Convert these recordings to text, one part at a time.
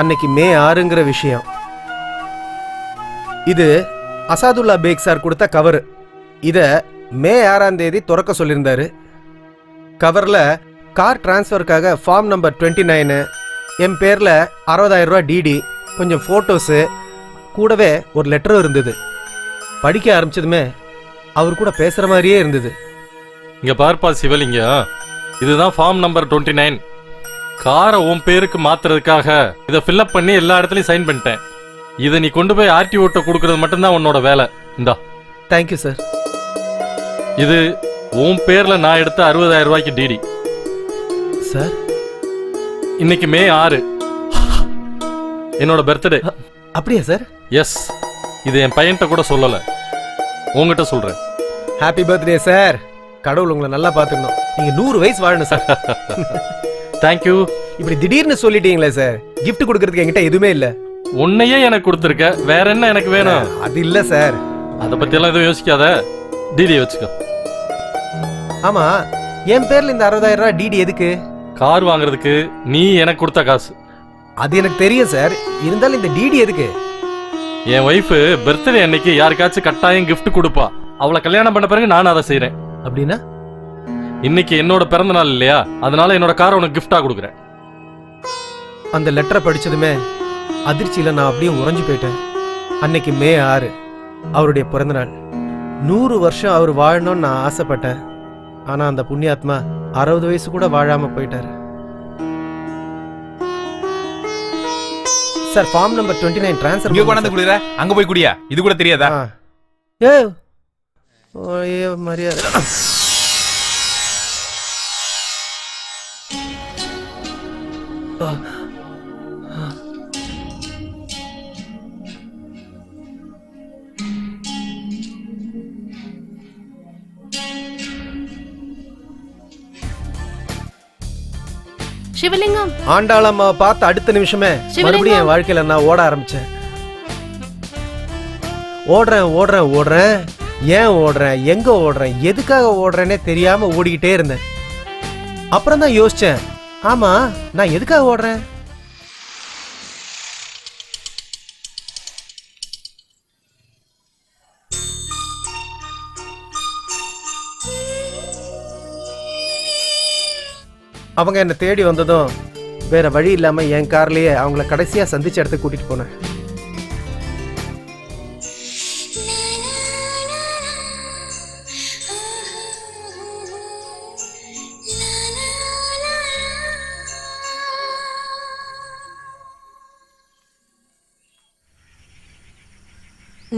அன்னைக்கு மே ஆறுங்கிற விஷயம். இது அசாதுல்லா பேக் சார் கொடுத்த கவர். இதை மே ஆறாம் தேதி திறக்க சொல்லியிருந்தாரு. கவரில் கார் டிரான்ஸ்ஃபருக்காக ஃபார்ம் நம்பர் டுவெண்ட்டி நைனு என் பேரில் அறுபதாயிரம் ரூபா டிடி கொஞ்சம் ஃபோட்டோஸு கூடவே ஒரு லெட்டரும் இருந்தது. படிக்க ஆரம்பிச்சதுமே அவர் கூட பேசுகிற மாதிரியே இருந்தது. இங்கே பார்ப்பா சிவலிங்கம். இதுதான் ஃபார்ம் நம்பர் டுவெண்ட்டி நைன். காரை உன் பேருக்கு மாத்துறதுக்காக இதை ஃபில்அப் பண்ணி எல்லா இடத்துலயும் சைன் பண்ணிட்டேன். இதை நீ கொண்டு போய் ஆர்டிஓட்ட கொடுக்கறது மட்டும்தான் உன்னோட வேலை. இந்தா. தேங்க்யூ சார் இது உன் பேர்ல நான் எடுத்த அறுபதாயிரம் ரூபாய்க்கு டிடி சார் இன்னைக்கு மே ஆறு. என்னோட பர்த்டே அப்படியா சார் எஸ் இது என் பையன்கிட்ட கூட சொல்லல. உங்ககிட்ட சொல்றேன். ஹாப்பி பர்த்டே சார் கடவுள் உங்களை நல்லா பார்த்துக்கணும். நீங்க நூறு வயசு வாழணும் சார் தேங்க்யூ இப்படி திடீர்னு சொல்லிட்டீங்களே சார் gift கொடுக்கறதுக்கு என்கிட்ட எதுவுமே இல்ல. உன்னையே எனக்கு கொடுத்துருக்க. வேற என்ன எனக்கு வேணும்? அது இல்ல சார் அதை பத்தி எல்லாம் எதுவும் யோசிக்காத. டிடி வச்சுக்கோ. ஆமா என் பேர்ல இந்த அறுபதாயிரம் ரூபாய் டிடி எதுக்கு? கார் வாங்குறதுக்கு நீ எனக்கு கொடுத்த காசு. அது எனக்கு தெரியும் சார் இருந்தாலும் இந்த டிடி எதுக்கு? என் ஒய்ஃபு பர்த்டே அன்னைக்கு யாருக்காச்சும் கட்டாயம் gift கொடுப்பா. அவளை கல்யாணம் பண்ண பிறகு நான் அதை செய்றேன். அப்படின்னா? இன்னைக்கு என்னோட பிறந்த நாள் இல்லையா? அதனால என்னோட காரை உனக்கு gift-ஆ கொடுக்குறேன். அந்த லெட்டரை படிச்சதுமே அதிர்ச்சியில நான் அப்படியே உறைஞ்சு போயிட்டேன். அன்னைக்கு மே ஆறு அவருடைய பிறந்த நாள். நூறு வருஷம் அவர் வாழணும்னு நான் ஆசைப்பட்டேன். ஆனா அந்த புண்ணியாத்மா அறுபது வயசு கூட வாழாம போயிட்டாரு. Sir form number twenty nine இங்க டிரான்ஸ்ஃபர் கொண்டாந்து குடிற அங்க போய் குடியா? இது கூட தெரியாதா? ஏ மரியாதை. சிவலிங்கம். ஆண்டாளம்மா பார்த்த அடுத்த நிமிஷமே. மறுபடியும் என் வாழ்க்கையில நான் ஓட ஆரம்பிச்சேன். ஓடுறேன் ஓடுறேன் ஓடுறேன். ஏன் ஓடுறேன் எங்க ஓடுறேன் எதுக்காக ஓடுறேனே தெரியாம ஓடிக்கிட்டே இருந்தேன். அப்புறம் தான் யோசிச்சேன் ஆமா நான் எதுக்காக ஓடுறேன்? அவங்க என்னை தேடி வந்ததும் வேற வழி இல்லாமல் என் கார்லேயே அவங்கள கடைசியாக சந்திச்ச இடத்துக்கு கூட்டிட்டு போனேன்.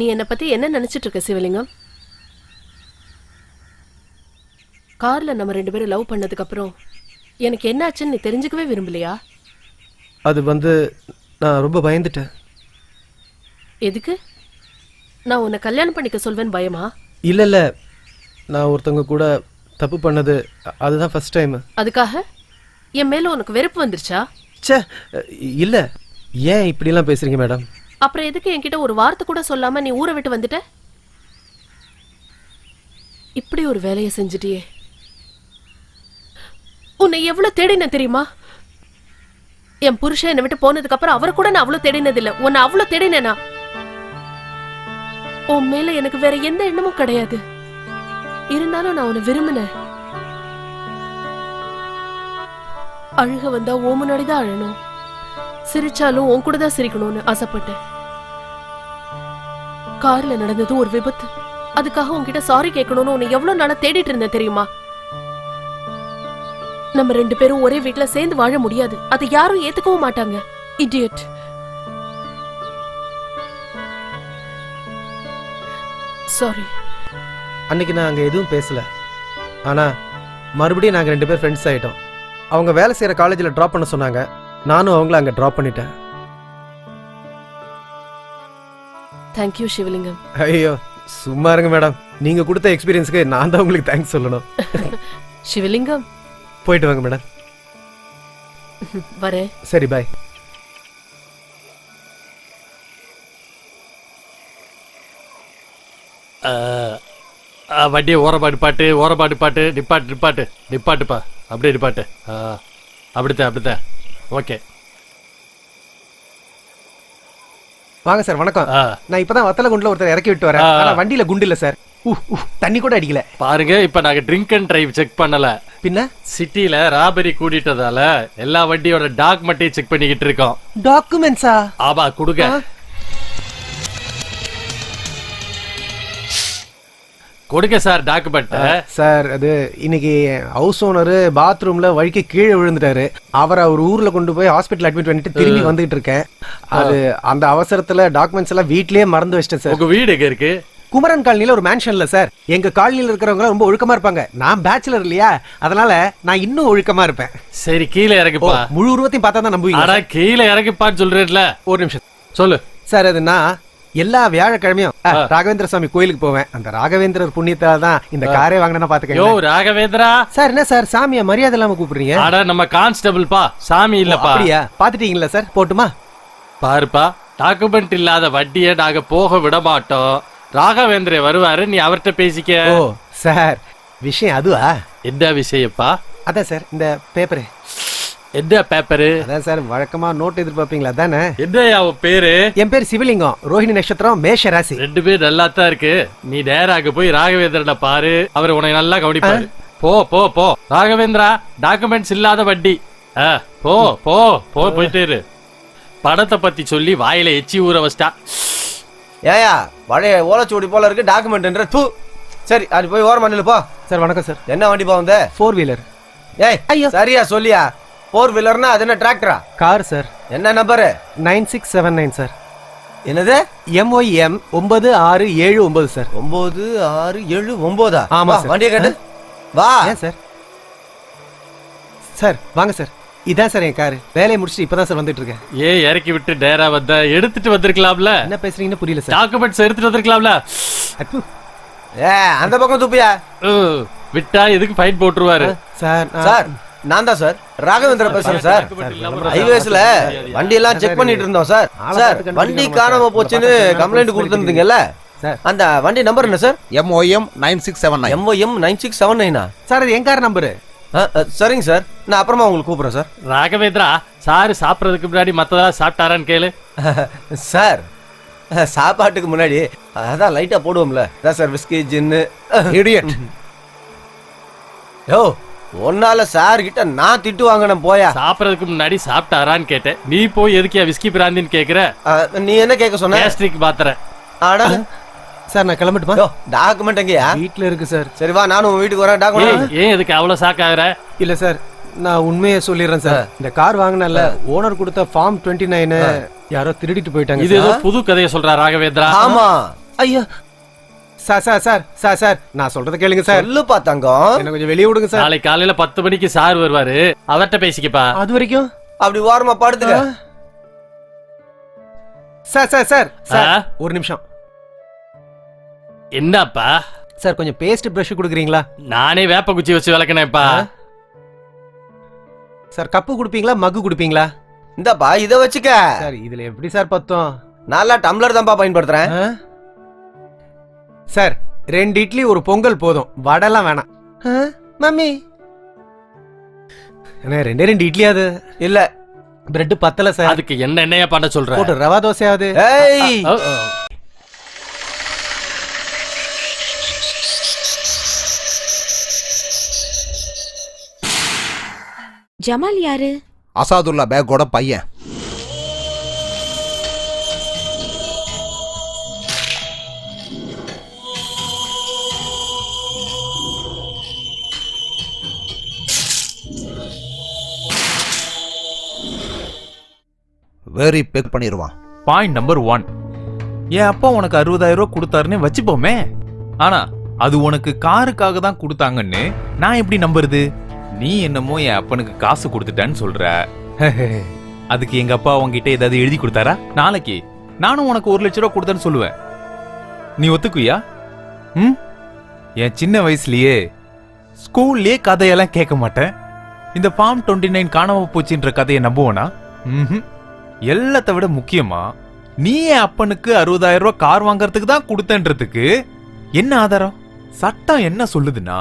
நீ என்னை பத்தி என்ன நினைச்சிட்டு இருக்க சிவலிங்கம்? கார்ல நம்ம ரெண்டு பேரும் லவ் பண்ணதுக்கு அப்புறம் எனக்கு என்ன ஆச்சுன்னு நீ தெரிஞ்சுக்கவே விரும்பலையா? அது வந்து நான் ரொம்ப பயந்துட்டேன். எதுக்கு? நான் உன்னை கல்யாணம் பண்ணிக்க சொல்வேன் பயமா? இல்ல இல்ல. நான் ஒருத்தவங்க கூட தப்பு பண்ணது அ- அதுதான் ஃபர்ஸ்ட் டைம் அதுக்காக? என் மேல உனக்கு வெறுப்பு வந்துருச்சா? ச்சே இல்ல. ஏன் இப்படிலாம் பேசுறீங்க மேடம் அப்புறம் எதுக்கு என்கிட்ட ஒரு வார்த்தை கூட சொல்லாம நீ ஊரை விட்டு வந்துட்ட? இப்படி ஒரு வேலையை செஞ்சிட்டியே. உன்னை எவ்வளவு தேடின தெரியுமா? என் புருஷன் என்னை விட்டு போனதுக்கு அப்புறம் அவரை கூட நான் அவ்வளவு தேடினது இல்ல உன்னை அவ்வளவு தேடினா உன் மேல எனக்கு வேற எந்த எண்ணமும் கிடையாது. இருந்தாலும் நான் உன்னை விரும்பினேன். அழுக வந்தா ஓ முன்னாடிதான் அழணும். சிரிச்சாலும் உன் கூட தான் சிரிக்கணும்னு ஆசைப்பட்டேன். கார்ல நடந்தது ஒரு விபத்து. அதுக்காக உன்கிட்ட சாரி கேட்கணும்னு உன்னை எவ்வளவு நாளா தேடிட்டு இருந்தேன் தெரியுமா? நம்ம ரெண்டு பேரும் ஒரே வீட்ல சேர்ந்து வாழ முடியாது. அதை யாரும் ஏத்துக்கவும் மாட்டாங்க. இடியட் சாரி அன்னைக்கு நான் அங்க எதுவும் பேசல. ஆனா மறுபடியும் நாங்க ரெண்டு பேர் ஃப்ரெண்ட்ஸ் ஆயிட்டோம். அவங்க வேலை செய்யற காலேஜில் ட்ராப் பண்ண சொன்னாங்க. நானும் அவங்கள அங்க ட்ராப் பண்ணிட்டேன். தேங்க்யூ சிவலிங்கம் ஐயோ சும்மா இருங்க மேடம் நீங்க கொடுத்த எக்ஸ்பீரியன்ஸ்க்கு நான் தான் உங்களுக்கு தேங்க்ஸ் சொல்லணும். சிவலிங்கம் போயிட்டு வாங்க மேடம் வரேன். சரி பாய் வண்டியை ஓரப்பாட்டு பாட்டு ஓரப்பாட்டு பாட்டு நிப்பாட்டு நிப்பாட்டு நிப்பாட்டுப்பா. அப்படியே நிப்பாட்டு. ஆ, அப்படித்தான் அப்படித்தான். ஓகே. வாங்க சார் வணக்கம். நான் இப்பதான் வத்தல குண்டுல ஒருத்தர் இறக்கி விட்டு வரேன். ஆனா வண்டியில குண்டு இல்ல சார். தண்ணி கூட அடிக்கல. பாருங்க இப்ப நாங்க ட்ரிங்க் அண்ட் டிரைவ் செக் பண்ணல. பின்ன? சிட்டில ராபரி கூட்டிட்டதால எல்லா வண்டியோட டாக்குமெண்ட்டையும் செக் பண்ணிக்கிட்டு இருக்கோம். டாக்குமெண்ட்ஸா ஆபா கொடுங்க. கொடுங்க சார் டாக்குமெண்ட் சார் அது இன்னைக்கு ஹவுஸ் ஓனர் பாத்ரூம்ல வழிக்கு கீழே விழுந்துட்டாரு. அவரை அவர் ஊர்ல கொண்டு போய் ஹாஸ்பிட்டல் அட்மிட் பண்ணிட்டு திரும்பி வந்துகிட்டு இருக்கேன். அது அந்த அவசரத்துல டாக்குமெண்ட்ஸ் எல்லாம் வீட்லயே மறந்து வச்சிட்டேன் சார். உங்க வீடு எங்க இருக்கு? குமரன் காலனில ஒரு மேன்ஷன்ல சார். எங்க காலனில இருக்கிறவங்க ரொம்ப ஒழுக்கமா இருப்பாங்க. நான் பேச்சுலர் இல்லையா? அதனால நான் இன்னும் ஒழுக்கமா இருப்பேன். சரி கீழே ஓ, இறங்குப்பா முழு உருவத்தையும் பார்த்தா தான் நம்புவீங்க கீழே இறங்கிப்பான்னு சொல்றேன்ல. ஒரு நிமிஷம். சொல்லு. சார் அது நான் எல்லா வியாழக்கிழமையும் ராகவேந்திர சுவாமி கோயிலுக்கு போவேன். அந்த ராகவேந்திரர் புண்ணியத்தால தான் இந்த காரே வாங்கினா யோ பாத்துக்கங்க ராகவேந்திரா! சார் என்ன சார் சாமியா மரியாதை இல்லாம கூப்பிடுறீங்க? அட நம்ம கான்ஸ்டபிள் பா சாமி இல்லப்பா. அப்படியா? பாத்துட்டீங்களா சார்? போட்டுமா? பாருப்பா டாக்குமெண்ட் இல்லாத வட்டியை நாங்க போக விட மாட்டோம். ராகவேந்திர வருவாரு நீ அவர்கிட்ட பேசிக்க. ஓ சார் விஷயம் அதுவா? என்ன விஷயப்பா? அதான் சார் இந்த பேப்பரு. என்ன பேப்பரு? அதான் சார் வழக்கமா நோட் எதிர்பார்ப்பீங்களா? தானே என்னய்யா அவன் பேரு? என் பேர் சிவலிங்கம் ரோஹிணி நட்சத்திரம் மேஷ ராசி. ரெண்டு பேர் நல்லா தான் இருக்கு. நீ நேராக போய் ராகவேந்திரனை பாரு. அவர் உன்னை நல்லா கவனிப்பாரு. போ போ போ. ராகவேந்திரா டாக்குமெண்ட்ஸ் இல்லாத வட்டி. ஆ, போ போ போ போயிட்டே இரு. படத்தை பத்தி சொல்லி வாயில எச்சி ஊற வச்சிட்டா. ஏயா பழைய ஓலைச்சுவடி போல இருக்கு டாக்குமெண்ட்ன்ற தூ. சரி அது போய் ஓரம் பண்ணல போ. சார் வணக்கம் சார். என்ன வண்டி போ வந்த ஃபோர் வீலர் ஏய் ஐயோ. சரியா சொல்லியா? ஃபோர் வீலர்னா அது என்ன டிராக்டரா கார் சார் என்ன number nine six seven nine sir என்னது? எம்ஒய்எம் ஒன்பது ஆறு ஏழு ஒன்பது சார் ஒன்பது ஆறு ஏழு ஒன்பதா? ஆமா, வா, சார். வண்டியை கட்டு. வா. ஏன் சார் சார் வாங்க சார் இதான் சார் என் காரு வேலையை முடிச்சுட்டு இப்பதான் சார் வந்துட்டு இருக்கேன் ஏன் இறக்கி விட்டு நேரா வந்த. எடுத்துட்டு வந்திருக்கலாம்ல. என்ன பேசுறீங்கன்னு புரியல சார் டாக்குமெண்ட்ஸ் எடுத்துட்டு வந்திருக்கலாம்ல. அப்பு. ஏ அந்த பக்கம் துப்பியா? ஊ, விட்டா எதுக்கு ஃபைன் போட்டுருவாரு? சார் நான்- சார் நான் தான் சார் ராகவேந்திர பேசுறேன் சார் ஹைவேஸ்ல வண்டி எல்லாம் செக் பண்ணிட்டு இருந்தோம் சார் சார் வண்டி காணாம. போச்சுன்னு கம்ப்ளைண்ட் கொடுத்துருந்தீங்கல்ல? சார். அந்த வண்டி நம்பர் என்ன sir MOM nine six seven nine MOM nine six seven நைனா சார் அது என் கார் நம்பரு சரிங்க சார் நான் அப்புறமா உங்களுக்கு கூப்பிடுறேன் சார் ராகவேந்திரா சாரு சாப்பிடறதுக்கு முன்னாடி மத்ததெல்லாம் சாப்பிட்டாரான்னு கேளு. சார் சாப்பாட்டுக்கு முன்னாடி அதான் லைட்டா போடுவோம்ல. அதான் சார் விஸ்கி ஜின்னு இடியட் யோ ஒன்னால சார் கிட்ட நான் திட்டு வாங்கினேன் போயா. சாப்பிடறதுக்கு முன்னாடி சாப்பிட்டாரான்னு கேட்டேன். நீ போய் எதுக்கியா விஸ்கி பிராந்தின்னு கேக்குற? நீ என்ன கேட்க சொன்ன? கேஸ்ட்ரிக் மாத்திரை அட. சார் நான் கிளம்பட்டுமா? டாக்குமெண்ட் எங்கயா? வீட்ல இருக்கு சார். சரி வா நானும் உன் வீட்டுக்கு வரேன். டாக்குமெண்ட் ஏன் எதுக்கு அவ்வளவு சாக்காகிற இல்ல சார் நான் உண்மையை சொல்லிடுறேன் சார். இந்த கார் வாங்கினல ஓனர் கொடுத்த ஃபார்ம் டுவெண்ட்டி நைனு யாரோ திருடிட்டு போயிட்டாங்க இது. ஏதோ புது கதையை சொல்றா ராகவேந்திரா. ஆமா. ஐயா sir sir sir sir sir நான் சொல்றத கேளுங்க சார். சொல்லுப்பா தங்கம். என்ன கொஞ்சம் வெளியே விடுங்க சார். நாளை காலையில பத்து மணிக்கு சார் வருவாரு. அவர்கிட்ட பேசிக்கப்பா. அது வரைக்கும்? அப்படி ஓரமா படுத்துக்க. Sir sir sir sir? ஒரு நிமிஷம். என்னப்பா? சார் கொஞ்சம் பேஸ்ட் பிரஷ் கொடுக்குறீங்களா? நானே வேப்ப குச்சி வச்சு விளக்கினேப்பா சார் கப்பு கொடுப்பீங்களா மக்கு கொடுப்பீங்களா? இந்தப்பா இத வச்சுக்க. சார் இதுல எப்படி சார் பத்தம்? நல்லா டம்ளர் தான்ப்பா பயன்படுத்துறேன்? சார் ரெண்டு இட்லி ஒரு பொங்கல் போதும். வடைலாம் வேணாம்? மம்மி. அண்ணே ரெண்டே ரெண்டு இட்லி அது? இல்ல. பிரெட் பத்தல சார். அதுக்கு என்ன என்னையா பண்ண சொல்ற? போட்டு ரவா தோசையாவது. ஏய். ஜமால் யாரு? அசாதுல்லா பேக்கோட பையன். வெரி பெக் பண்ணிடுவான் பாயிண்ட் நம்பர் ஒன் என் அப்பா உனக்கு அறுபதாயிரம் ரூபா கொடுத்தாருன்னு வச்சுப்போமே. ஆனா அது உனக்கு காருக்காக தான் கொடுத்தாங்கன்னு நான் எப்படி நம்புறது? நீ என்னமோ என் அப்பனுக்கு காசு கொடுத்துட்டேன்னு சொல்ற. அதுக்கு எங்க அப்பா உங்ககிட்ட ஏதாவது எழுதி கொடுத்தாரா? நாளைக்கு. நானும் உனக்கு ஒரு லட்ச ரூபா கொடுத்தேன்னு சொல்லுவேன். நீ ஒத்துக்குவியா? ம்? என் சின்ன வயசுலயே ஸ்கூல்லயே கதையெல்லாம் கேட்க மாட்டேன். இந்த ஃபார்ம் டுவெண்ட்டி நைன் காணாம போச்சுன்ற கதையை நம்புவோனா? ம்ஹும். எல்லாத்த விட முக்கியமா நீ என் அப்பனுக்கு அறுபதாயிரம் ரூபாய் கார் வாங்குறதுக்கு தான் கொடுத்தன்றதுக்கு என்ன ஆதாரம்? சட்டம் என்ன சொல்லுதுன்னா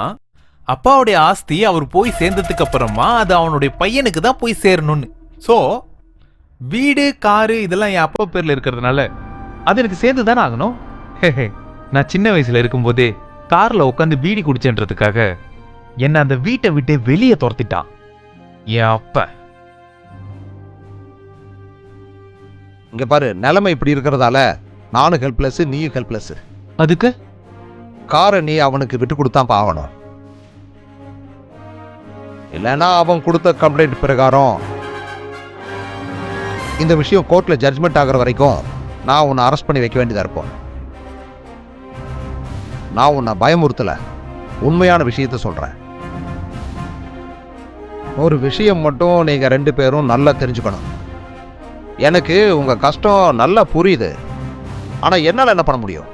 அப்பாவுடைய ஆஸ்தி அவர் போய் சேர்ந்ததுக்கு அப்புறமா அது அவனுடைய பையனுக்கு தான் போய் சேரணும்னு. ஸோ வீடு காரு இதெல்லாம் என் அப்பா பேர்ல இருக்கிறதுனால அது எனக்கு சேர்ந்து தானே ஆகணும் நான் சின்ன வயசுல இருக்கும்போதே கார்ல உட்காந்து பீடி குடிச்சேன்றதுக்காக என்னை அந்த வீட்டை விட்டு வெளியே துரத்திட்டான். என் அப்பா இங்க பாரு நிலைமை இப்படி இருக்கிறதால நானும் ஹெல்ப்லெஸ் நீயும் ஹெல்ப்லெஸ் அதுக்கு? காரை நீ அவனுக்கு விட்டு கொடுத்தான் ஆகணும். இல்லைன்னா அவன் கொடுத்த கம்ப்ளைண்ட் பிரகாரம் இந்த விஷயம் கோர்ட்ல ஜட்ஜ்மெண்ட் ஆகுற வரைக்கும் நான் உன்னை அரெஸ்ட் பண்ணி வைக்க வேண்டியதா இருப்போம். நான் உன்னை பயமுறுத்தல. உண்மையான விஷயத்த சொல்றேன். ஒரு விஷயம் மட்டும் நீங்க ரெண்டு பேரும் நல்லா தெரிஞ்சுக்கணும். எனக்கு உங்கள் கஷ்டம் நல்லா புரியுது. ஆனால் என்னால் என்ன பண்ண முடியும்?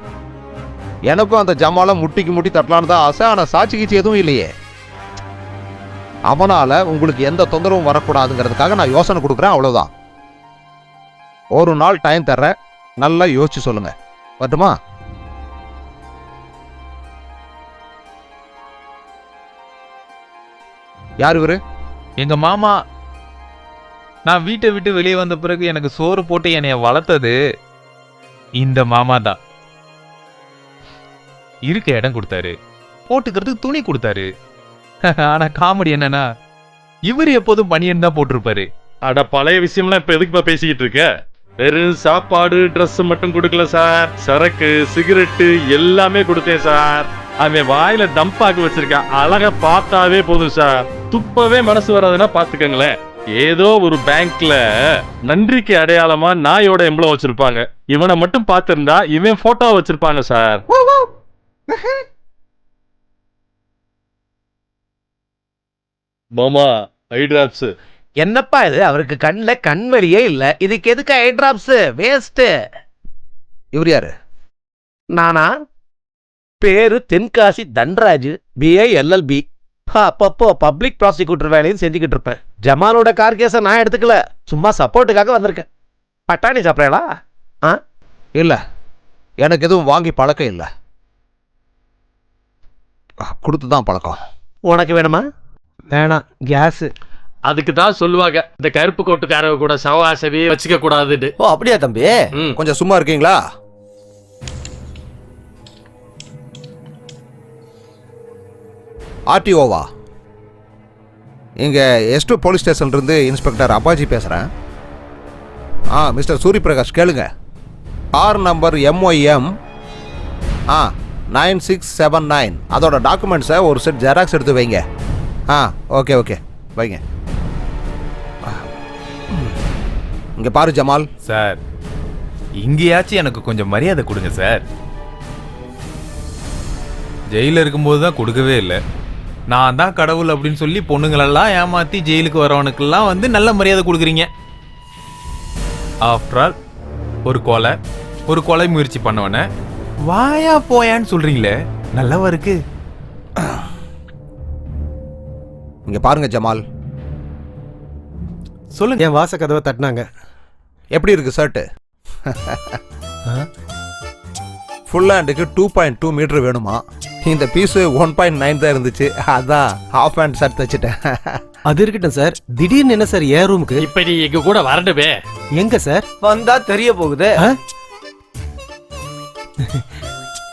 எனக்கும் அந்த ஜமால முட்டிக்கு முட்டி தட்டலான்னு தான் ஆசை. ஆனால் சாட்சி கீச்சி எதுவும் இல்லையே. அவனால் உங்களுக்கு எந்த தொந்தரவும் வரக்கூடாதுங்கிறதுக்காக நான் யோசனை கொடுக்குறேன் அவ்வளோதான் ஒரு நாள் டைம் தர்றேன் நல்லா யோசிச்சு சொல்லுங்கள் வரட்டுமா? யார் இவரு? எங்கள் மாமா நான் வீட்டை விட்டு வெளியே வந்த பிறகு எனக்கு சோறு போட்டு என்னைய வளர்த்தது இந்த மாமா தான். இருக்க இடம் கொடுத்தாரு. போட்டுக்கிறதுக்கு துணி கொடுத்தாரு. ஆனா காமெடி என்னன்னா இவர் எப்போதும் பனியன் தான் போட்டிருப்பாரு. அட பழைய விஷயம்லாம் இப்ப எதுக்குப்பா பேசிக்கிட்டு இருக்க? வெறும் சாப்பாடு ட்ரெஸ் மட்டும் கொடுக்கல சார். சரக்கு சிகரெட்டு எல்லாமே கொடுத்தேன் சார். அவன் வாயில டம்பாக்கு வச்சிருக்கான். அழக பார்த்தாவே போதும் சார். துப்பவே மனசு வராதுன்னா பாத்துக்கங்களேன் ஏதோ ஒரு பேங்க்ல நன்றிக்கு அடையாளமா நாயோட எம்பளம் வச்சிருப்பாங்க. இவனை மட்டும் பார்த்திருந்தா இவன் போட்டோ வச்சிருப்பாங்க சார் மாமா ஐ டிராப்ஸ் என்னப்பா இது? அவருக்கு கண்ணில் கண்வெளியே இல்ல. இதுக்கு எதுக்கு ஐ டிராப்ஸ் வேஸ்ட் இவர் யாரு? நானா? பேரு தென்காசி தன்ராஜ் பிஏ எல்எல்பி அப்பப்போ பப்ளிக் ப்ராசிக்யூட்டர் வேலையும் செஞ்சுக்கிட்டு இருப்பேன். ஜமாலோட கார் கேஸை நான் எடுத்துக்கல. சும்மா சப்போர்ட்டுக்காக வந்திருக்கேன். பட்டாணி சாப்பிட்றீங்களா இல்ல. எனக்கு எதுவும் வாங்கி பழக்கம் இல்லை. கொடுத்து தான் பழக்கம். உனக்கு வேணுமா? வேணாம் கேஸு. அதுக்கு தான் சொல்லுவாங்க. இந்த கருப்பு கோட்டுக்காரங்க கூட சவகாசவே வச்சுக்க கூடாதுன்னு. ஓ அப்படியா தம்பி. கொஞ்சம் சும்மா இருக்கீங்களா? ஆர்டிஓவா? இங்கே எஸ்டூ போலீஸ் ஸ்டேஷன்லேருந்து இன்ஸ்பெக்டர் அப்பாஜி பேசுகிறேன். ஆ மிஸ்டர் சூரியபிரகாஷ் கேளுங்க. Car number M Y M ஆ நைன் சிக்ஸ் செவன் நைன். அதோட டாக்குமெண்ட்ஸை ஒரு செட் ஜெராக்ஸ் எடுத்து வைங்க. ஆ ஓகே ஓகே. வைங்க. இங்கே பாரு ஜமால். சார் இங்கேயாச்சும் எனக்கு கொஞ்சம் மரியாதை கொடுங்க சார். ஜெயிலில் இருக்கும்போது தான் கொடுக்கவே இல்லை. நான் தான் கடவுள் அப்படின்னு சொல்லி பொண்ணுங்களெல்லாம் ஏமாத்தி ஜெயிலுக்கு வரவனுக்கெல்லாம் வந்து நல்ல மரியாதை கொடுக்குறீங்க. ஆஃப்டர் ஆல் ஒரு கொலை ஒரு கொலை முயற்சி பண்ணவன வாயா போயான்னு சொல்றீங்களே நல்லவா இருக்கு? இங்கே பாருங்க ஜமால். சொல்லுங்க. என் வாச கதவை தட்டினாங்க. எப்படி இருக்கு ஷர்ட்டு ஃபுல் ஹேண்டுக்கு டூ பாயிண்ட் டூ மீட்டர் வேணுமா? இந்த பீஸு ஒன் பாயிண்ட் நைன் தான் இருந்துச்சு. அதான் ஹாஃப் ஹேண்ட் ஷர்ட் தைச்சிட்டேன். அது இருக்கட்டும் சார் திடீர்னு என்ன சார் ஏன் ரூமுக்கு இப்ப நீ எங்க கூட வரணுமே எங்க சார் வந்தா தெரிய போகுது. ஆ?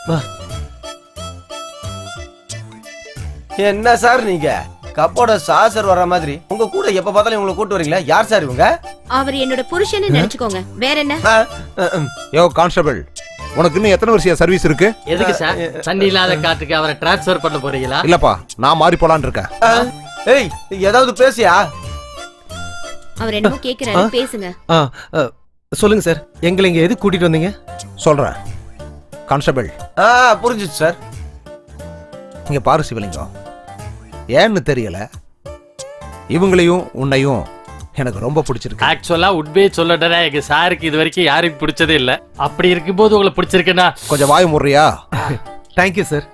வா. என்ன சார் நீங்க? கப்போட சாசர் வர்ற மாதிரி. உங்க கூட எப்ப பார்த்தாலும் உங்களை கூட்டு வரீங்களா? யார் சார் இவங்க? அவர் என்னோட புருஷன்னு நினைச்சுக்கோங்க. வேற என்ன? ஆ, அஹ், ம். யோ கான்ஸ்டபிள் உனக்கு இன்னும் எத்தனை வருஷம் சர்வீஸ் இருக்கு? எதுக்கு சார் தண்ணி இல்லாத காட்டுக்கு அவரை டிரான்ஸ்ஃபர் பண்ண போறீங்களா? இல்லப்பா நான் மாறி போலான்னு இருக்கேன். ஆ, ஏய் ஏதாவது பேசியா? அவர் என்னமோ கேக்குறாரு பேசுங்க. ஆ அ, சொல்லுங்க சார் எங்களை இங்க எதுக்கு கூட்டிட்டு வந்தீங்க? சொல்றேன். கான்ஸ்டபிள் ஆ புரிஞ்சுச்சு சார் இங்க பாரு சிவலிங்கம். ஏன்னு தெரியல? இவங்களையும் உன்னையும் எனக்கு ரொம்ப பிடிச்சிருக்கு. ஆக்சுவலா உண்மையை சொல்லடா எங்க சாருக்கு இது வரைக்கும் யாருக்கும் பிடிச்சதே இல்ல. அப்படி இருக்கும்போது உங்களை பிடிச்சிருக்குன்னா கொஞ்சம் வாய் முறையா? தேங்க்யூ சார்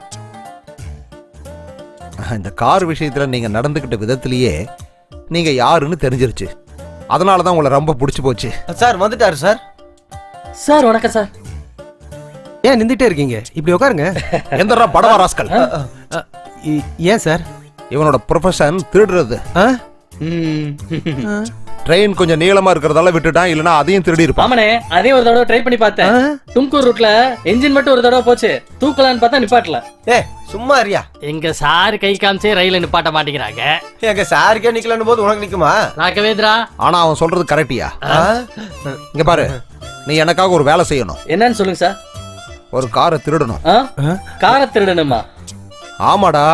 இந்த கார் விஷயத்துல நீங்க நடந்துக்கிட்ட விதத்திலேயே நீங்க யாருன்னு தெரிஞ்சிருச்சு. அதனால தான் உங்களை ரொம்ப பிடிச்சி போச்சு. சார் வந்துட்டாரு சார் சார் வணக்கம் சார் ஏன் நின்றுட்டே இருக்கீங்க? இப்படி உட்காருங்க. எந்தரா படவா ராஸ்கல். ஏன் சார் இவனோட ப்ரொஃபஷன் திருடுறது. ஆ? ட்ரெயின் கொஞ்சம் நீளமா இருக்கிறதால விட்டுட்டான் இல்லனா அதையும் திருடி இருப்பான். ஆமாண்ணே அதே ஒரு தடவை ட்ரை பண்ணி பார்த்தேன். தும்கூர் ரூட்ல என்ஜின் மட்டும் ஒரு தடவை போச்சு. தூக்கலான்னு பார்த்தா நிப்பாட்டல. ஏ சும்மா அறியா எங்க சார் கை காமிச்சே ரயில நிப்பாட்ட மாட்டேங்கிறாங்க. எங்க சாருக்கே நிக்கலன்னு போது உனக்கு நிக்குமா? ராகவேந்திரா? ஆனா அவன் சொல்றது கரெக்டியா? இங்க பாரு நீ எனக்காக ஒரு வேலை செய்யணும். என்னன்னு சொல்லுங்க சார். ஒரு காரை திருடணும்? காரை திருடணுமா? ஆமாடா.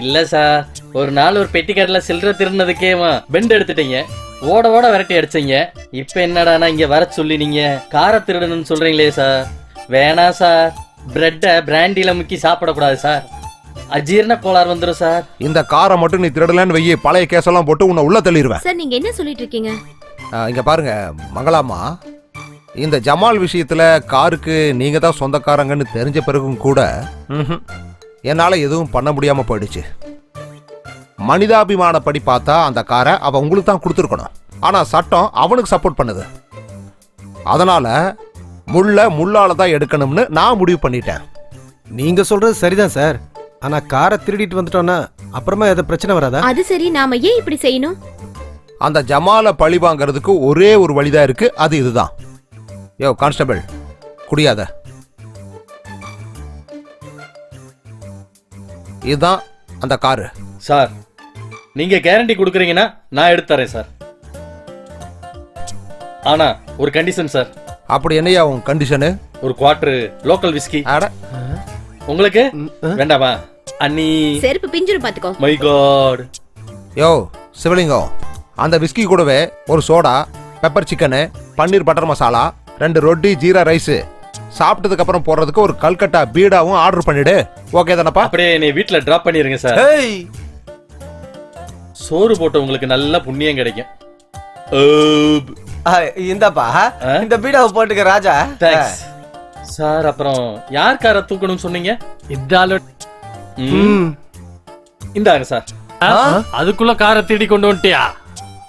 இல்ல சார். ஒரு நாள் ஒரு பெட்டிக்கடையில சில்லறை திருடினதுக்கே பெண்ட் எடுத்துட்டீங்க. ஓட ஓட விரட்டி அடிச்சீங்க. இப்ப என்னடானா இங்க வர சொல்லி நீங்க காரை திருடணும்னு சொல்றீங்களே சார். வேணாம் சார். பிரெட்டை பிராண்டில முக்கி சாப்பிடக்கூடாது சார். அஜீரண கோளாறு வந்துடும் சார். இந்த காரை மட்டும் நீ திருடலன்னு வெய்ய பழைய கேஸெல்லாம் போட்டு உன்னை உள்ள தள்ளிடுவேன் சார் நீங்க என்ன சொல்லிட்டு இருக்கீங்க? இங்க பாருங்க மங்களாமா இந்த ஜமால் விஷயத்துல காருக்கு நீங்க தான் சொந்தக்காரங்கன்னு தெரிஞ்ச பிறகும் கூட என்னால எதுவும் பண்ண முடியாம போயிடுச்சு. மனிதாபிமானப்படி பார்த்தா அந்த காரை அவன் உங்களுக்கு தான் கொடுத்துருக்கணும். ஆனா சட்டம் அவனுக்கு சப்போர்ட் பண்ணுது. அதனால முள்ள முள்ளால தான் எடுக்கணும்னு நான் முடிவு பண்ணிட்டேன். நீங்க சொல்றது சரிதான் சார் ஆனா காரை திருடிட்டு வந்துட்டோம்னா அப்புறமா எதாவது பிரச்சனை வராதா? அது சரி நாம ஏன் இப்படி செய்யணும்? அந்த ஜமாலை பழி வாங்குறதுக்கு ஒரே ஒரு வழிதான் இருக்கு. அது இதுதான். யோ கான்ஸ்டபிள் குடியாத. இதுதான் அந்த காரு. சார் நீங்க கேரண்டி கொடுக்குறீங்கன்னா நான் எடுத்து தரேன் சார். ஆனா ஒரு கண்டிஷன் சார். அப்படி என்னையா உன் கண்டிஷனு ஒரு குவார்டர் லோக்கல் விஸ்கி அட. உங்களுக்கு? வேண்டாமா? அண்ணி. செருப்பு பிஞ்சிரும் பாத்துக்கோ மை காட் யோ சிவலிங்கம். அந்த விஸ்கி கூடவே ஒரு soda pepper chicken paneer butter masala ரெண்டு ரொட்டி ஜீரா ரைஸு சாப்பிட்டதுக்கு அப்புறம் போடுறதுக்கு ஒரு கல்கட்டா பீடாவும் ஆர்டர் பண்ணிடு. ஓகே தானப்பா? அப்படியே என்னை வீட்ல டிராப் பண்ணிருங்க சார் ஏய் சோறு போட்ட உங்களுக்கு நல்ல புண்ணியம் கிடைக்கும். ஓப். ஆ, இந்தாப்பா. இந்த பீடாவை போட்டுக்க ராஜா. தேங்க்ஸ் சார் அப்புறம் யார் காரை தூக்கணும்னு சொன்னீங்க? இதால ம். இந்தாங்க சார் அதுக்குள்ள காரை தேடி கொண்டு வந்துட்டியா?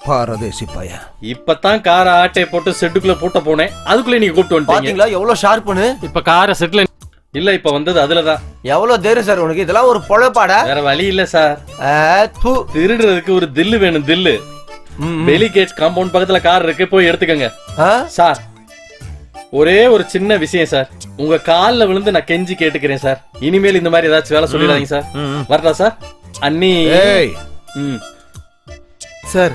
பாரதேசி பையன். இப்பதான் காரை ஆட்டையை போட்டு செட்டுக்குள்ள பூட்ட போனேன். அதுக்குள்ள நீங்க கூப்பிட்டு வந்துட்டீங்க. பாத்தீங்களா? எவ்வளவு ஷார்ப்புன்னு இப்ப காரை செட்ல இல்ல இப்ப வந்தது அதுலதான். எவ்வளவு தைரியம் சார் உனக்கு? இதெல்லாம் ஒரு பொழப்பாடா வேற வழி இல்ல சார் ஆ, தூ. திருடுறதுக்கு ஒரு தில்லு வேணும் தில்லு. ம், காம்பவுண்ட் பக்கத்துல கார் இருக்கு போய் எடுத்துக்கங்க. ஆ? சார் ஒரே ஒரு சின்ன விஷயம் சார் உங்க கால்ல விழுந்து நான் கெஞ்சி கேட்டுக்கிறேன் சார் இனிமேல் இந்த மாதிரி ஏதாச்சும் வேலை சொல்லிடாதீங்க சார் வரட்டா சார் அண்ணி. ஏய். ம். சார்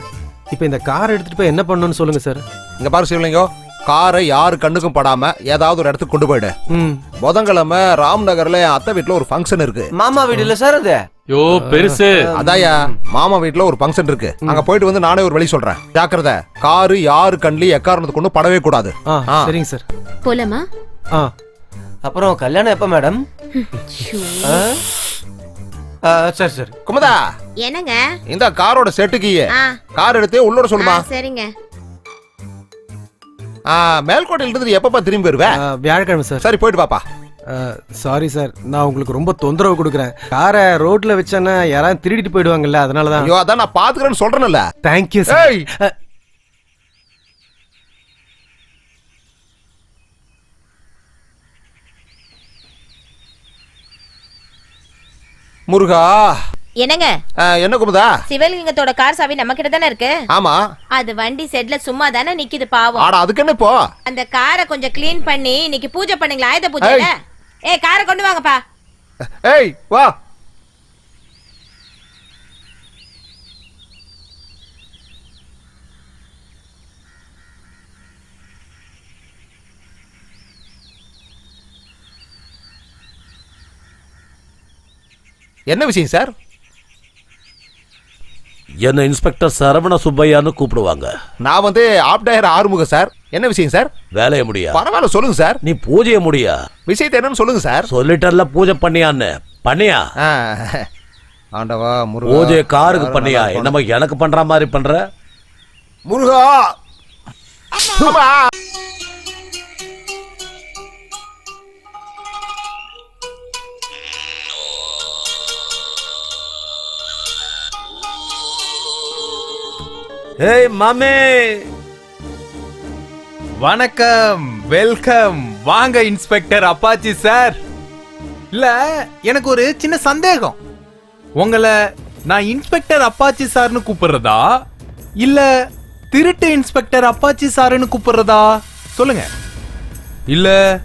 இப்போ இந்த கார் எடுத்துட்டு போய் என்ன பண்ணணும்னு சொல்லுங்க சார் இங்க பாரு சிவலிங்கம் காரை யாரு கண்ணுக்கும் படாம ஏதாவது ஒரு இடத்துக்கு கொண்டு போயிடு. ம். புதன்கிழமை ராம்நகர்ல என் அத்தை வீட்டுல ஒரு ஃபங்க்ஷன் இருக்கு. மாமா வீடு இல்ல சார் அது? யோ பெருசு. அதாயா மாமா வீட்டுல ஒரு ஃபங்க்ஷன் இருக்கு. அங்க போயிட்டு வந்து நானே ஒரு வழி சொல்றேன். ஜாக்கிரதை காரு யாரு கண்லயும் எக்காரணத்துக்கு கொண்டு படவே கூடாது. ஆ ஆ. சரிங்க சார் போலாமா? ஆ. அப்புறம் கல்யாணம் எப்போ மேடம் ஆ? சரி சரி. குமுதா! என்னங்க? இந்த காரோட செட்டுக்கு ஆ. கார் எடுத்து உள்ளோட சொல்லுமா? ஆ, சரிங்க. மேல்கோட்டையில இருந்து எப்பப்பா திரும்பி வருவ? ஆ, வியாழக்கிழமை சார். சரி போயிட்டு பாப்பா சாரி சார். நான் உங்களுக்கு ரொம்ப தொந்தரவு கொடுக்குறேன். காரை ரோட்ல வச்சேன்னா யாராவது திருடிட்டு போயிடுவாங்கல்ல அதனால தான் ஐயோ அதான் நான் பாத்துக்கிறேன்னு சொல்றேன்ல. Thank you sir Muruga. என்னங்க? என்ன குமுதா? சிவலிங்கத்தோட கார் சாவி நம்ம கிட்ட தானே இருக்கு? ஆமா. அது வண்டி செட்ல சும்மா தானே நிக்குது பாவம். ஆடா அதுக்கு என்ன இப்போ? அந்த காரை கொஞ்சம் க்ளீன் பண்ணி இன்னைக்கு பூஜை பண்ணுங்களா? ஆயுத பூஜைல ஏய் காரை கொண்டு வாங்கப்பா. ஏய் வா. என்ன விஷயம் சார்? என்ன இன்ஸ்பெக்டர் சரவண சுப்பையான்னு கூப்பிடுவாங்க. நான் வந்து ஆப்டாயர் ஆறுமுக சார். என்ன விஷயம் சார்? வேலைய முடியா? பரவாயில்ல சொல்லுங்க சார். நீ பூஜைய முடியா? விஷயத்தை என்னன்னு சொல்லுங்க சார். சொல்லிட்டல பூஜை பண்ணியான்னு. பண்ணியா? ஆண்டவா முருகா. பூஜைய காருக்கு பண்ணியா? என்னமா எனக்கு பண்ற மாதிரி பண்ற? முருகா! ஏய் மாமே. வணக்கம் வெல்கம். வாங்க இன்ஸ்பெக்டர் அப்பாச்சி சார். இல்ல எனக்கு ஒரு சின்ன சந்தேகம். உங்களை நான் இன்ஸ்பெக்டர் அப்பாச்சி சார்னு கூப்பிடுறதா? இல்ல திருட்டு இன்ஸ்பெக்டர் அப்பாச்சி சாருன்னு கூப்பிடுறதா? சொல்லுங்க. இல்ல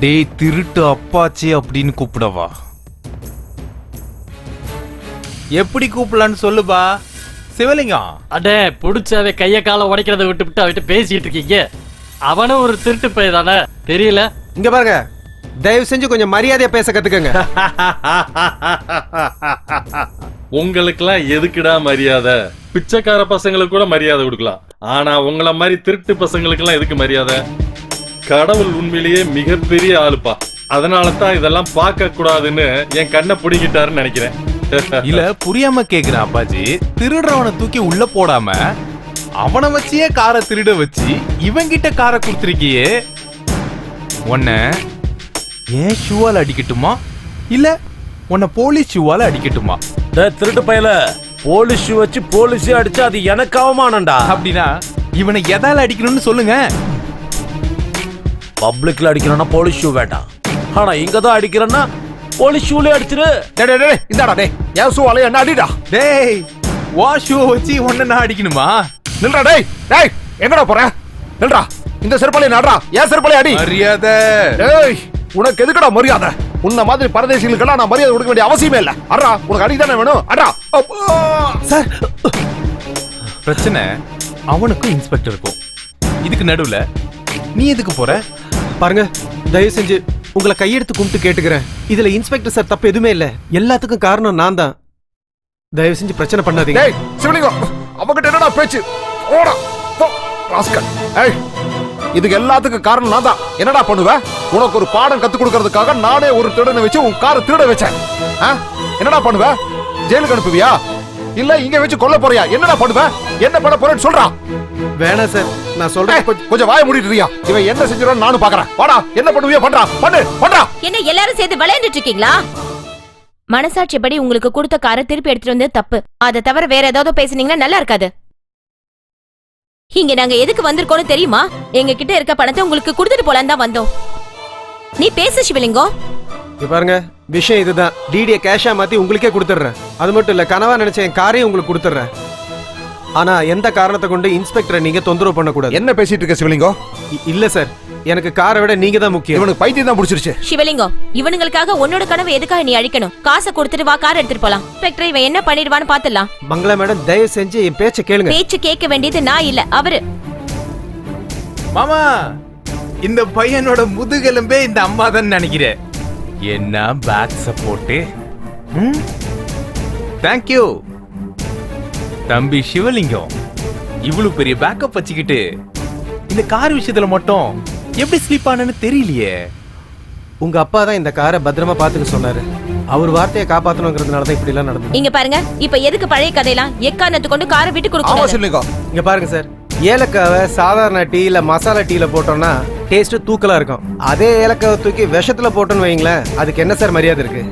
டேய் திருட்டு அப்பாச்சி அப்படின்னு கூப்பிடவா? எப்படி கூப்பிடலான்னு சொல்லுப்பா. சிவலிங்கம். அடே புடிச்சாவே கைய காலை உடைக்கிறத விட்டு அவகிட்ட பேசிட்டு இருக்கீங்க. அவனும் ஒரு திருட்டு பைய தானே? தெரியல. இங்க பாருங்க. தயவு செஞ்சு கொஞ்சம் மரியாதையா பேச கத்துக்கங்க. உங்களுக்கெல்லாம் எதுக்குடா மரியாதை? பிச்சைக்கார பசங்களுக்கு கூட மரியாதை கொடுக்கலாம். ஆனா உங்கள மாதிரி திருட்டு பசங்களுக்கெல்லாம் எதுக்கு மரியாதை? கடவுள் உண்மையிலேயே மிகப்பெரிய ஆளுப்பா. அதனால தான் இதெல்லாம் பார்க்க கூடாதுன்னு என் கண்ணை பிடிக்கிட்டாருன்னு நினைக்கிறேன். இல்ல புரியாம கேக்குறேன் அப்பாஜி. திருடுறவனை தூக்கி உள்ள போடாம அவனை வச்சியே காரை திருட வச்சு இவன்கிட்ட காரை கொடுத்துருக்கியே. உன்ன ஏன் ஷூவால அடிக்கட்டுமா? இல்ல உன்னை போலீஸ் ஷூவால அடிக்கட்டுமா? திருட்டு பயல. போலீஸ் ஷூ வச்சு போலீஸே அடிச்சு அது எனக்கு அவமானம்டா. அப்படின்னா இவனை எதால அடிக்கணும்னு சொல்லுங்க. பப்ளிக்ல அடிக்கிறோன்னா போலீஸ் ஷூ வேண்டாம். ஆனா இங்க தான் அடிக்கிறேன்னா போலீஸ் ஷூலே அடிச்சிரு. டேய் டேய், டேய் இந்தாடா டேய் ஏன் சூவாலே என்ன அடிடா? டேய் வா ஷூ வச்சு உன்னை நான் அடிக்கணுமா? நில்றா டேய் டேய் எங்கடா போற? நில்றா இந்த செருப்பாலே நடுறா. ஏன் செருப்பாலே அடி. மரியாதை. டேய் உனக்கு எதுக்குடா மரியாதை? உன்ன மாதிரி பரதேசிகளுக்கெல்லாம் நான் மரியாதை கொடுக்க வேண்டிய அவசியமே இல்ல. அட்ரா உனக்கு அடி தானே வேணும்? அட்ரா அப்பா. சார். பிரச்சனை அவனுக்கும் இன்ஸ்பெக்டருக்கும் இதுக்கு நடுவுல நீ எதுக்கு போற? பாருங்க தயவு செஞ்சு உங்களை கையெடுத்து கும்பிட்டு கேட்டுக்கிறேன். இதுல இன்ஸ்பெக்டர் சார் தப்பு எதுவுமே இல்ல. எல்லாத்துக்கும் காரணம் நான் தான். தயவு செஞ்சு பிரச்சனை பண்ணாதீங்க. டேய் சிவலிங்கம் அவகிட்ட என்னடா பேச்சு? ஓடா போ ராஸ்கல். ஏய் இதுக்கு எல்லாத்துக்கும் காரணம் நான் தான். என்னடா பண்ணுவ? உனக்கு ஒரு பாடம் கத்து கொடுக்கறதுக்காக நானே ஒரு திருடனை வச்சு உன் காரை திருட வச்சேன். ஆ? என்னடா பண்ணுவ? ஜெயிலுக்கு அனுப்புவியா? இல்ல இங்க வச்சு கொல்ல போறியா? என்னடா பண்ணுவ? என்ன பண்ண போறேன்னு சொல்றா. வேணாம் சார் நான் சொல்றேன். கொஞ்சம் கொஞ்சம் வாய மூடிட்டு இருக்கியா? இவன் என்ன செஞ்சிருவான்னு நானும் பாக்குறேன். வாடா என்ன பண்ணுவியா பண்றா. பண்ணு பண்றா. என்ன எல்லாரும் சேர்ந்து விளையாண்டுட்டு இருக்கீங்களா? மனசாட்சிப்படி உங்களுக்கு கொடுத்த காரை திருப்பி எடுத்துட்டு வந்து தப்பு. அதை தவிர வேற ஏதாவது பேசுனீங்கன்னா நல்லா இருக்காது. இங்க நாங்க எதுக்கு வந்திருக்கோம்னு தெரியுமா? எங்க கிட்ட இருக்க பணத்தை உங்களுக்கு கொடுத்துட்டு போலான்னு தான் வந்தோம். நீ பேசு சிவலிங்கம். இங்க பாருங்க. விஷயம் இதுதான். டிடியை கேஷா மாத்தி உங்களுக்கே கொடுத்துட்றேன். அது மட்டும் இல்ல கனவா நினைச்ச என் காரையும் உங்களுக்கு கொடுத்துட்றேன். ஆனா எந்த காரணத்தை கொண்டு இன்ஸ்பெக்டரை நீங்க தொந்தரவு பண்ணக்கூடாது? என்ன பேசிட்டு இருக்க சிவலிங்கம்? இ- இல்ல சார். எனக்கு காரை விட நீங்க தான் முக்கியம். இவனுக்கு பைத்தியம் தான் பிடிச்சிருச்சு. சிவலிங்கம் இவனுங்களுக்காக உன்னோட கனவு எதுக்காக நீ அழிக்கணும்? காசை கொடுத்துட்டு வா கார் எடுத்துட்டு போலாம். இன்ஸ்பெக்டர் இவன் என்ன பண்ணிடுவான்னு பாத்துலாம் மங்களா மேடம் தயவு செஞ்சு என் பேச்சை கேளுங்க. பேச்சு கேட்க வேண்டியது நான் இல்ல அவரு. மாமா இந்த பையனோட முதுகெலும்பே இந்த அம்மா தான் நினைக்கிறேன். என்ன பேக் சப்போர்ட்டு தேங்க்யூ தம்பி சிவலிங்கம் இவ்வளவு பெரிய பேக்கப் வச்சுக்கிட்டு இந்த கார் விஷயத்துல மட்டும் எப்படி ஸ்லீப் ஆனன்னு தெரியலையே. உங்க அப்பா தான் இந்த காரை பத்திரமா பாத்துக்க சொன்னாரு. அவர் வார்த்தையை காப்பாத்தணுங்கிறதுனால தான் இப்படி எல்லாம் நடந்தது. இங்க பாருங்க இப்ப எதுக்கு பழைய கதையெல்லாம் எக்காரணத்து கொண்டு காரை விட்டு கொடுக்க சிவலிங்கம். இங்க பாருங்க சார் ஏலக்காவை சாதாரண டீ இல்ல மசாலா டீல போட்டோம்னா டேஸ்ட் தூக்கலா இருக்கும். அதே ஏலக்காவை தூக்கி விஷத்துல போட்டோன்னு வைங்களேன் அதுக்கு என்ன சார் மரியாதை இருக்கு?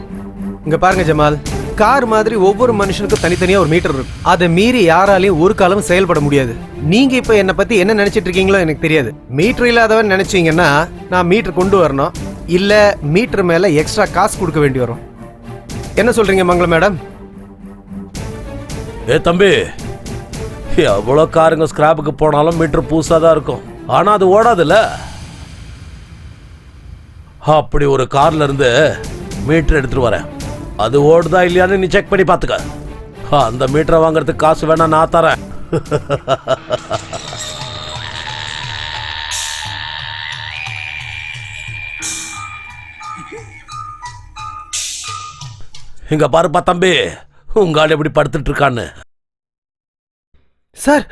இங்க பாருங்க ஜமால் கார் மாதிரி ஒவ்வொரு மனுஷனுக்கும் தனித்தனியா ஒரு மீட்டர் இருக்கும். அதை மீறி யாராலையும் ஒரு காலம் செயல்பட முடியாது. நீங்க இப்ப என்ன பத்தி என்ன நினைச்சிட்டு இருக்கீங்களோ எனக்கு தெரியாது. மீட்டர் இல்லாதவன் நினைச்சீங்கன்னா நான் மீட்டர் கொண்டு வரணும். இல்ல மீட்டர் மேல எக்ஸ்ட்ரா காசு கொடுக்க வேண்டி வரும். என்ன சொல்றீங்க மங்களம் மேடம்? ஏ தம்பி எவ்வளோ காருங்க ஸ்கிராப்புக்கு போனாலும் மீட்டர் புதுசாக தான் இருக்கும். ஆனால் அது ஓடாதுல்ல? அப்படி ஒரு கார்ல இருந்து மீட்டர் எடுத்துட்டு வரேன். அது ஓடுதா இல்லையான்னு நீ செக் பண்ணி பார்த்துக்க. அந்த மீட்டரை வாங்குறதுக்கு காசு வேணா நான் தரேன். இங்க பாருப்பா தம்பி உங்க ஆள் எப்படி படுத்துட்டு இருக்கான்னு. Sir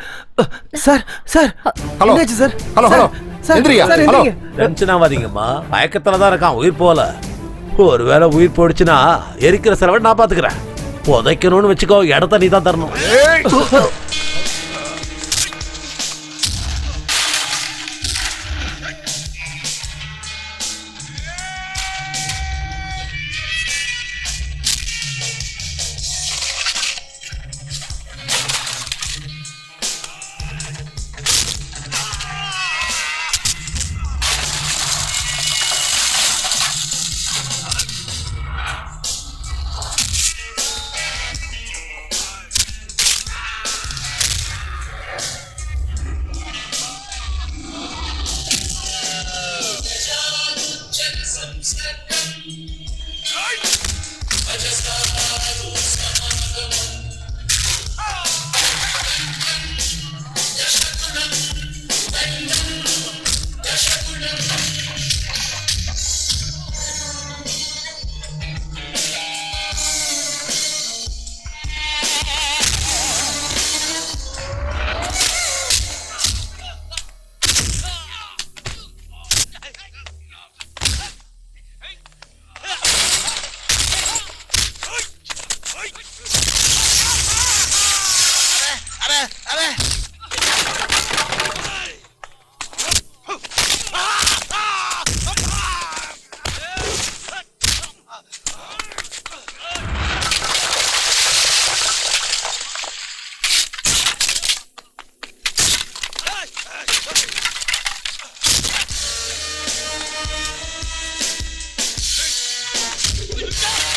sir sir. Hello. Sir? Hello, sir, hello. Sir, எந்திரியா? Sir, hello. எந்திரிங்க. டென்ஷன் ஆகாதீங்கம்மா மயக்கத்துல தான் இருக்கான் உயிர் போகல ஒருவேளை உயிர் போயிடுச்சுன்னா எரிக்கிற செலவை நான் பாத்துக்கிறேன் புதைக்கணும்னு வச்சுக்கோ இடத்த நீ தான் தரணும் Peace.